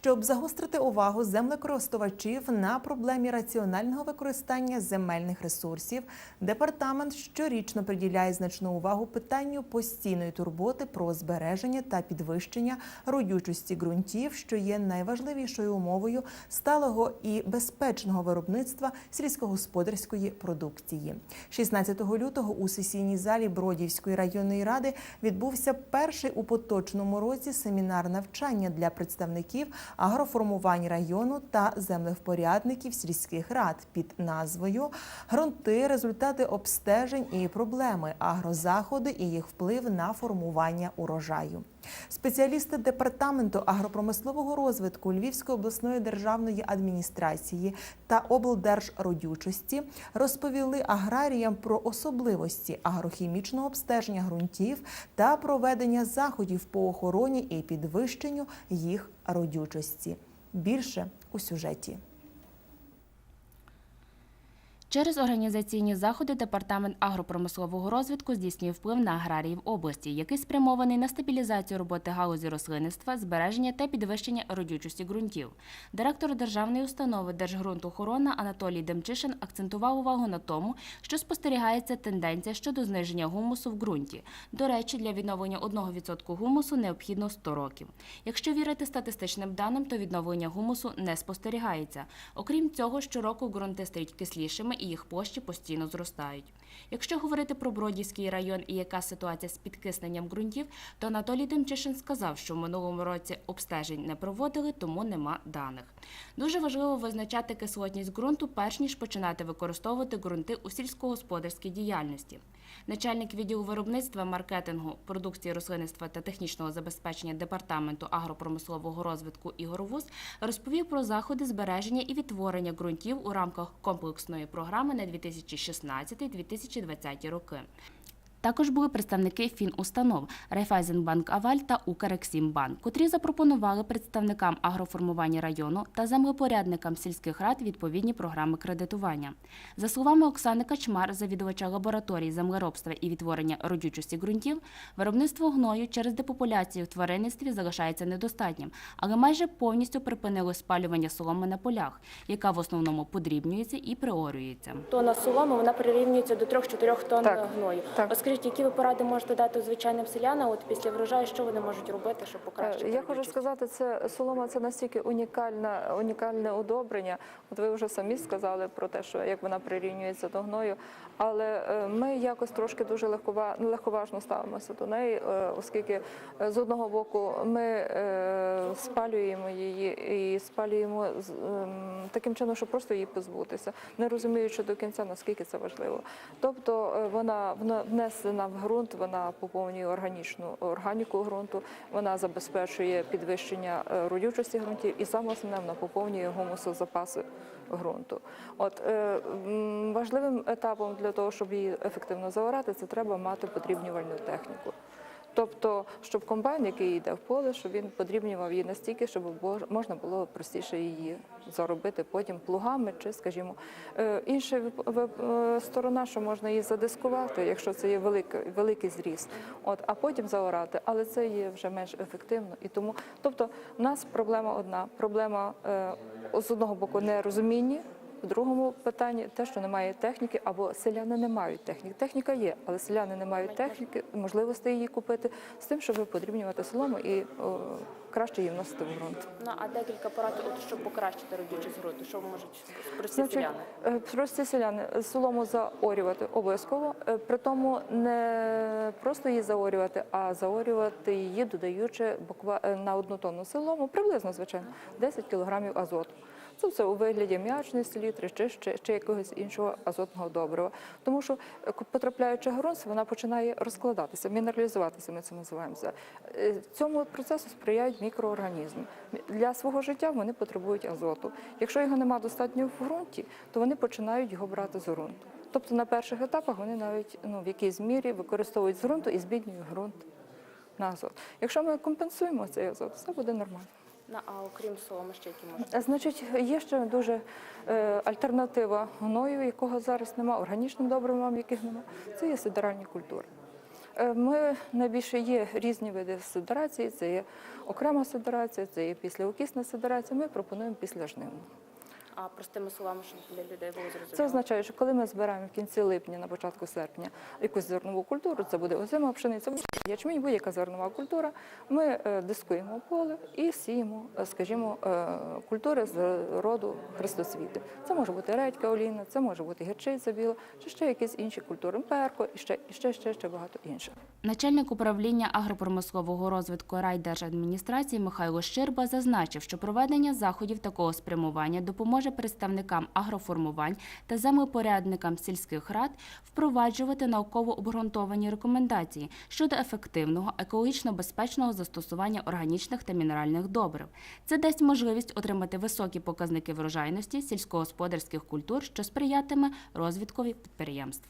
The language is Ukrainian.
Щоб загострити увагу землекористувачів на проблемі раціонального використання земельних ресурсів, департамент щорічно приділяє значну увагу питанню постійної турботи про збереження та підвищення родючості ґрунтів, що є найважливішою умовою сталого і безпечного виробництва сільськогосподарської продукції. 16 лютого у сесійній залі Бродівської районної ради відбувся перший у поточному році семінар навчання для представників агроформувань району та землевпорядників сільських рад під назвою Грунти, результати обстежень і проблеми, агрозаходи і їх вплив на формування урожаю. Спеціалісти департаменту агропромислового розвитку Львівської обласної державної адміністрації та облдержродючості розповіли аграріям про особливості агрохімічного обстеження ґрунтів та проведення заходів по охороні і підвищенню їх родючості. Більше у сюжеті. Через організаційні заходи департамент агропромислового розвитку здійснює вплив на аграріїв області, який спрямований на стабілізацію роботи галузі рослинництва, збереження та підвищення родючості ґрунтів. Директор державної установи Держґрунтохорона Анатолій Демчишин акцентував увагу на тому, що спостерігається тенденція щодо зниження гумусу в ґрунті. До речі, для відновлення 1% гумусу необхідно 100 років. Якщо вірити статистичним даним, то відновлення гумусу не спостерігається. Окрім цього, щороку ґрунти стають кислішими і їх площі постійно зростають. Якщо говорити про Бродівський район і яка ситуація з підкисненням ґрунтів, то Анатолій Демчишин сказав, що в минулому році обстежень не проводили, тому нема даних. Дуже важливо визначати кислотність ґрунту, перш ніж починати використовувати ґрунти у сільськогосподарській діяльності. Начальник відділу виробництва, маркетингу, продукції рослинництва та технічного забезпечення департаменту агропромислового розвитку Ігор Вуз розповів про заходи збереження і відтворення ґрунтів у рамках комплексної програми на 2016-2020 роки. Також були представники фінустанов Райфайзенбанк Аваль та Укрексімбанк, котрі запропонували представникам агроформування району та землепорядникам сільських рад відповідні програми кредитування. За словами Оксани Качмар, завідувача лабораторії землеробства і відтворення родючості ґрунтів, виробництво гною через депопуляцію в тваринництві залишається недостатнім, але майже повністю припинило спалювання соломи на полях, яка в основному подрібнюється і приорюється. Тонна соломи вона прирівнюється до 3-4 тонн Так, гною. так. Скажіть, які ви поради можете дати звичайним селянам от після врожаю, що вони можуть робити, щоб покращити? Е, Я хочу сказати, це солома це настільки унікальна, унікальне удобрення. От ви вже самі сказали про те, що як вона прирівнюється до гною. Але е, ми якось трошки дуже легкова, легковажно ставимося до неї, е, оскільки з одного боку ми спалюємо її і спалюємо ем, таким чином, щоб просто її позбутися, не розуміючи до кінця наскільки це важливо. Тобто вона вона внесена в ґрунт, вона поповнює органічну органіку ґрунту, вона забезпечує підвищення е, родючості ґрунтів і саме основне вона поповнює гумусозапаси ґрунту. От е, важливим етапом для того, щоб її ефективно заорати, це треба мати потрібнювальну техніку. Тобто, щоб комбайн, який йде в поле, щоб він подрібнював її настільки, щоб можна було простіше її заробити потім плугами, чи, скажімо, Е, інша е, сторона, що можна її задискувати, якщо це є великий, великий зріз, от, а потім заорати, але це є вже менш ефективно. І тому, тобто, у нас проблема одна: проблема е, з одного боку нерозуміння. В другому питанні те, що немає техніки, або селяни не мають техніки. Техніка є, але селяни не мають техніки, можливості її купити з тим, щоб подрібнювати солому і о, краще її вносити в ґрунт. Ну а декілька порад, от, щоб покращити родючість ґрунту, що можуть прості Значить, селяни? е, прості селяни солому заорювати обов'язково. Е, При тому не просто її заорювати, а заорювати її, додаючи буква е, на одну тонну солому, приблизно звичайно 10 кілограмів азоту. Це все у вигляді м'ячної селітри чи, чи, чи якогось іншого азотного добрива. Тому що е, потрапляючи в ґрунт, вона починає розкладатися, мінералізуватися. Ми це називаємося. Е, Цьому процесу сприяють мікроорганізми. Для свого життя вони потребують азоту. Якщо його немає достатньо в ґрунті, то вони починають його брати з ґрунту. Тобто на перших етапах вони навіть ну, в якійсь мірі використовують з ґрунту і збіднюють ґрунт на азот. Якщо ми компенсуємо цей азот, все буде нормально. Ну, а окрім соломи, ще які можуть? Е, Значить, є ще дуже е, альтернатива гною, якого зараз немає, органічним добривам, яких немає. Це є сидеральні культури. Е, Ми найбільше є різні види сидерації. Це є окрема сидерація, це є післяокісна сидерація. Ми пропонуємо післяжнивну. А простими словами, щоб для людей було зрозуміло. Це означає, що коли ми збираємо в кінці липня, на початку серпня якусь зернову культуру, це буде озима пшениця, буде ячмінь, будь-яка зернова культура. Ми е, дискуємо поле і сіємо, е, скажімо, е, культури з роду хрестоцвіти. Це може бути редька олійна, це може бути гірчиця біла, чи ще якісь інші культури, перко і ще, і ще, ще, ще багато інших. Начальник управління агропромислового розвитку райдержадміністрації Михайло Щирба зазначив, що проведення заходів такого спрямування допоможе представникам агроформувань та землепорядникам сільських рад впроваджувати науково обґрунтовані рекомендації щодо ефективного, екологічно безпечного застосування органічних та мінеральних добрив. Це дасть можливість отримати високі показники врожайності сільськогосподарських культур, що сприятиме розвиткові підприємств.